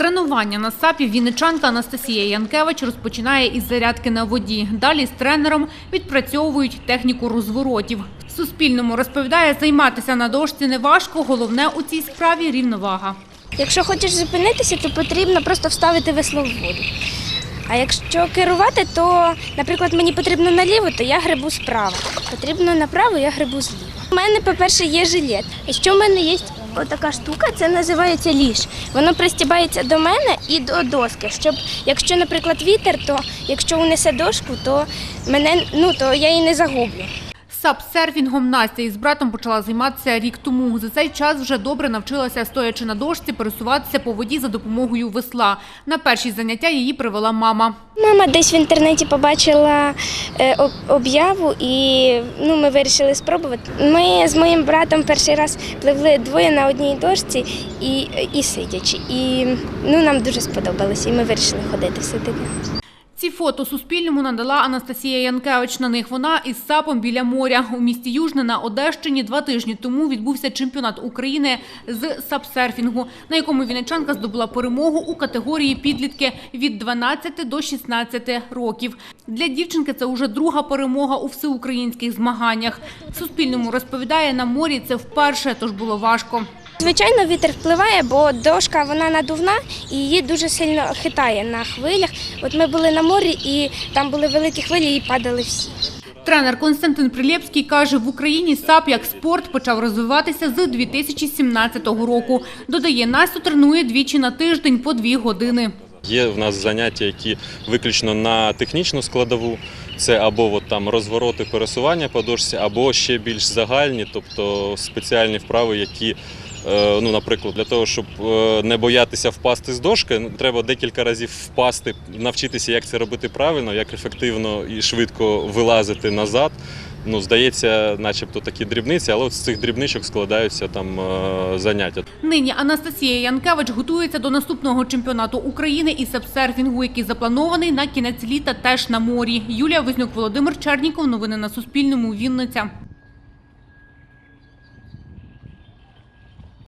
Тренування на САПі вінничанка Анастасія Янкевич розпочинає із зарядки на воді. Далі з тренером відпрацьовують техніку розворотів. Суспільному розповідає, займатися на дошці не важко, головне у цій справі рівновага. Якщо хочеш зупинитися, то потрібно просто вставити весло в воду. А якщо керувати, то, наприклад, мені потрібно наліво, то я грибу справа. Потрібно направо, я грибу зліва. У мене, по-перше, є жилет. І що в мене є отака штука, це називається ліж. Воно пристібається до мене і до доски. Щоб, якщо, наприклад, вітер, то якщо унесе дошку, то мене ну то я її не загублю. Сап-серфінгом Настя із братом почала займатися рік тому. За цей час вже добре навчилася, стоячи на дошці, пересуватися по воді за допомогою весла. На перші заняття її привела мама. Мама десь в інтернеті побачила е, об'яву і ну, ми вирішили спробувати. Ми з моїм братом перший раз пливли двоє на одній дошці і, і сидячи. І ну, нам дуже сподобалося, і ми вирішили ходити все-таки. Ці фото Суспільному надала Анастасія Янкевич. На них вона із сапом біля моря. У місті Южне на Одещині два тижні тому відбувся чемпіонат України з сапсерфінгу, на якому вінничанка здобула перемогу у категорії підлітки від 12 до 16 років. Для дівчинки це уже друга перемога у всеукраїнських змаганнях. Суспільному розповідає, на морі це вперше, тож було важко. Звичайно, вітер впливає, бо дошка вона надувна і її дуже сильно хитає на хвилях. От ми були на морі і там були великі хвилі і падали всі. Тренер Константин Прилєпський каже, в Україні САП як спорт почав розвиватися з 2017 року. Додає, Настю тренує двічі на тиждень по дві години. Є в нас заняття, які виключно на технічну складову. Це або от там розвороти пересування по дошці, або ще більш загальні, тобто спеціальні вправи, які, е, ну, наприклад, для того, щоб е, не боятися впасти з дошки, ну, треба декілька разів впасти, навчитися, як це робити правильно, як ефективно і швидко вилазити назад. Ну, здається, начебто такі дрібниці, але з цих дрібничок складаються там е, заняття. Нині Анастасія Янкевич готується до наступного чемпіонату України із сапсерфінгу, який запланований на кінець літа теж на морі. Юлія Вознюк, Володимир Черніков. Новини на Суспільному. Вінниця.